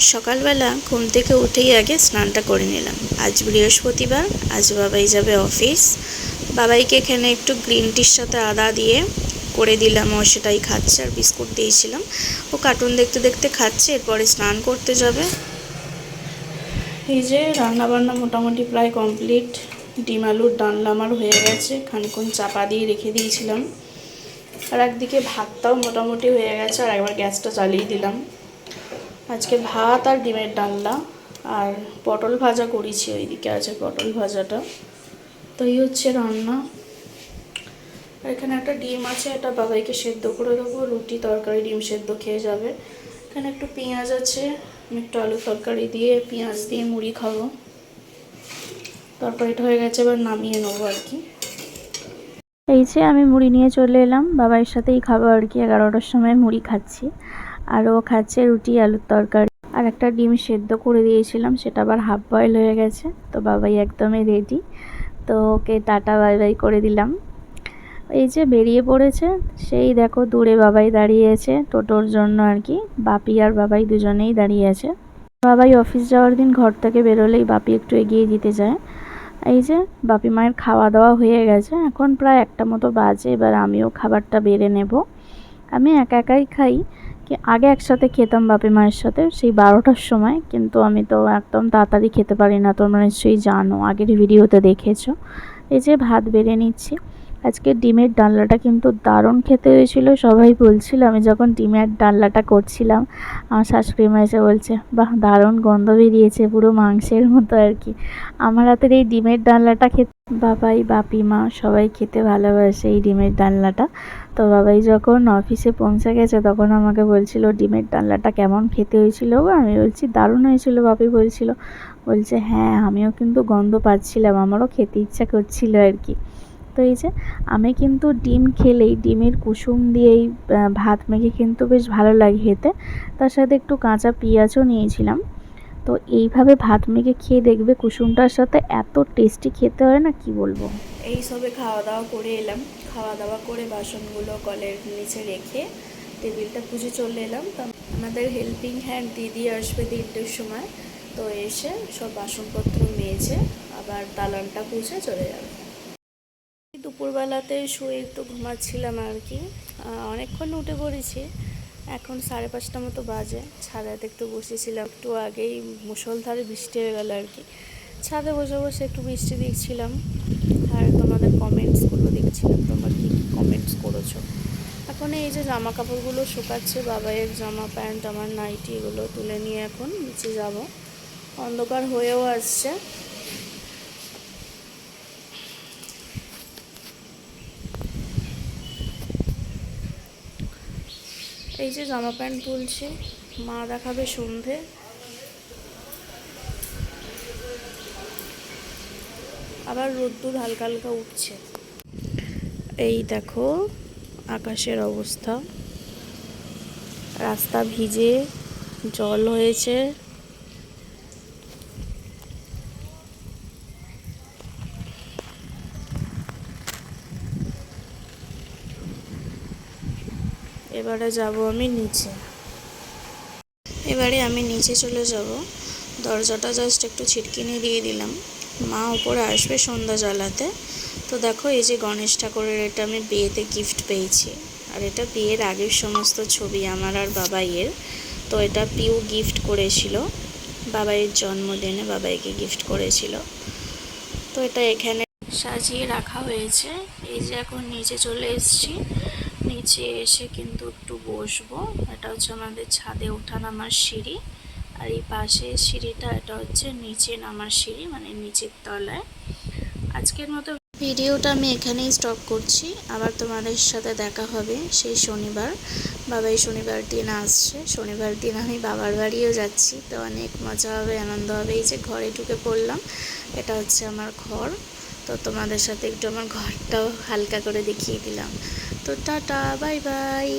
সকালবেলা ঘুম থেকে উঠেই আগে স্নানটা করে নিলাম। আজ বৃহস্পতিবার, আজ বাবাই যাবে অফিস। বাবাইকে এখানে একটু গ্রিন টির সাথে আদা দিয়ে করে দিলাম, ও সেটাই খাচ্ছে আর বিস্কুট দিয়েছিলাম। ও কার্টুন দেখতে দেখতে খাচ্ছে, এরপরে স্নান করতে যাবে। এই যে রান্না বান্না মোটামুটি প্রায় কমপ্লিট। ডিম আলুর ডালনা আমার হয়ে গেছে খানিক্ষণ চাপা দিয়ে রেখে দিয়েছিলাম। আর একদিকে ভাতটাও মোটামুটি হয়ে গেছে, আর একবার গ্যাসটা চালিয়ে দিলাম। আজকে ভাত আর ডিমের ডালনা আর পটল ভাজা করেছি ওইদিকে আছে পটল ভাজাটা। তো এই হচ্ছে রান্না। এখানে একটা ডিম আছে, এটা বাবাইকে সেদ্ধ করে দেবো। রুটি তরকারি ডিম সেদ্ধ খেয়ে যাবে। এখানে একটু পেঁয়াজ আছে, আমি একটু আলু তরকারি দিয়ে পেঁয়াজ দিয়ে মুড়ি খাব। তরকারিটা হয়ে গেছে, এবার নামিয়ে নেব আর কি। এই যে আমি মুড়ি নিয়ে চলে এলাম বাবার সাথেই খাব আর কি, এগারোটার সময় মুড়ি খাচ্ছি। আর ও খাচ্ছে রুটি, আলুর তরকারি। আর একটা ডিম সেদ্ধ করে দিয়েছিলাম, সেটা আবার হাফ বয়েল হয়ে গেছে। তো বাবাই একদমই রেডি তো ওকে টাটা, বাই বাই করে দিলাম। এই যে বেরিয়ে পড়েছে, সেই দেখো দূরে বাবাই দাঁড়িয়েছে টোটোর জন্য আর কি। বাপি আর বাবাই দুজনেই দাঁড়িয়ে আছে। বাবাই অফিস যাওয়ার দিন ঘর থেকে বেরোলেই বাপি একটু এগিয়ে দিতে যায়। এই যে বাপি মায়ের খাওয়া দাওয়া হয়ে গেছে, এখন প্রায় একটা মতো বাজে, এবার আমিও খাবারটা বেড়ে নেব। আমি একা একাই খাই আগে একসাথে খেতাম বাপি মায়ের সাথে, সেই বারোটার সময়, কিন্তু আমি তো একদম তাড়াতাড়ি খেতে পারি না। তোমরা নিশ্চয়ই জানো, আগের ভিডিওতে দেখেছ। এই যে ভাত বেড়ে নিচ্ছি। আজকে ডিমের ডালনাটা কিন্তু দারুণ খেতে হয়েছিল, সবাই বলছিল। আমি যখন ডিমের ডালনাটা করছিলাম, আমার শাশুড়ি মা এসে বলছে, বাহ, দারুণ গন্ধ বেরিয়েছে পুরো মাংসের মতো আর কি। আমার হাতের এই ডিমের ডালনাটা খেতে বাবাই বাপি মা সবাই খেতে ভালোবাসে এই ডিমের ডালনাটা। তো বাবাই যখন অফিসে পৌঁছে গেছে, তখন আমাকে বলছিল, ডিমের ডালনাটা কেমন খেতে হয়েছিল আমি বলছি, দারুণ হয়েছিল, বাপি বলছিল। বলছে হ্যাঁ আমিও কিন্তু গন্ধ পাচ্ছিলাম, আমারও খেতে ইচ্ছা করছিল আর কি। তো এই যে আমি কিন্তু ডিম খেলেই, ডিমের কুসুম দিয়েই ভাত মেখে কিন্তু বেশ ভালো লাগে খেতে। তার সাথে একটু কাঁচা পেঁয়াজও নিয়েছিলাম। তো এইভাবে ভাত মেখে খেয়ে দেখবে কুসুমটার সাথে এত টেস্টি খেতে হয় না, কি বলব? এই সবে খাওয়া দাওয়া করে এলাম। খাওয়া দাওয়া করে বাসনগুলো কলের নিচে রেখে টেবিলটা পুজো চলে এলাম। তো আমাদের হেল্পিং হ্যান্ড দিদি আসবে তিনটের সময়। তো এসে সব বাসনপত্র মেজে আবার দালানটা পুজে চলে যাবে। দুপুরবেলাতে শুয়ে একটু ঘুমাচ্ছিলাম আর কি। অনেকক্ষণ উঠে পড়েছি। এখন সাড়ে পাঁচটা মতো বাজে। ছাদাতে একটু বসেছিলাম, একটু আগেই মুষলধারে বৃষ্টি হয়ে গেল আর কি। ছাদে বসে বসে একটু বৃষ্টি দেখছিলাম। আর তোমাদের কমেন্টসগুলো দেখছিলাম, তোমরা কী কী কমেন্টস করেছ? এখন এই যে জামা কাপড়গুলো শুকাচ্ছে, বাবাইয়ের জামা প্যান্ট, আমার নাইটি এগুলো তুলে নিয়ে এখন নিচে যাব। অন্ধকার হয়েও আসছে। এই যে জামা প্যান্ট তুলছি। মা দেখাবে সন্ধে। আবার রোদ্দুর হালকা হালকা উঠছে। এই দেখো আকাশের অবস্থা। রাস্তা ভিজে, জল হয়েছে। এবারে যাব আমি নিচে। এবারে আমি নিচে চলে যাব। দরজাটা জাস্ট একটু ছিটকিনি দিয়ে দিলাম। মা উপরে আসবে সন্ধ্যা জ্বালাতে। তো দেখো এই যে গণেশ ঠাকুরের এটা আমি বিয়েতে গিফট পেয়েছি। আর এটা বিয়ের আগের সমস্ত ছবি আমার আর বাবাইয়ের। তো এটা পিউ গিফট করেছিল। বাবাইয়ের জন্মদিনে বাবাইকে গিফট করেছিল। তো এটা এখানে সাজিয়ে রাখা হয়েছে। এই যে এখন নিচে চলে এসেছি। নিচে এসে কিন্তু একটু বসবো। এটা হচ্ছে আমাদের ছাদে ওঠা নামার সিঁড়ি। আর এই পাশে সিঁড়িটা, এটা হচ্ছে নিচে নামার সিঁড়ি মানে নিচের তলায়। আজকের মতো ভিডিওটা আমি এখানেই স্টপ করছি। আবার তোমাদের সাথে দেখা হবে সেই শনিবার। বাবা এই শনিবার দিন আসছে। শনিবার দিন আমি বাবার বাড়িও যাচ্ছি। তো অনেক মজা হবে, আনন্দ হবে। এই যে ঘরে ঢুকে পড়লাম, এটা হচ্ছে আমার ঘর। তো তোমাদের সাথে একটু আমার ঘরটাও হালকা করে দেখিয়ে দিলাম। তো টাটা বাই বাই।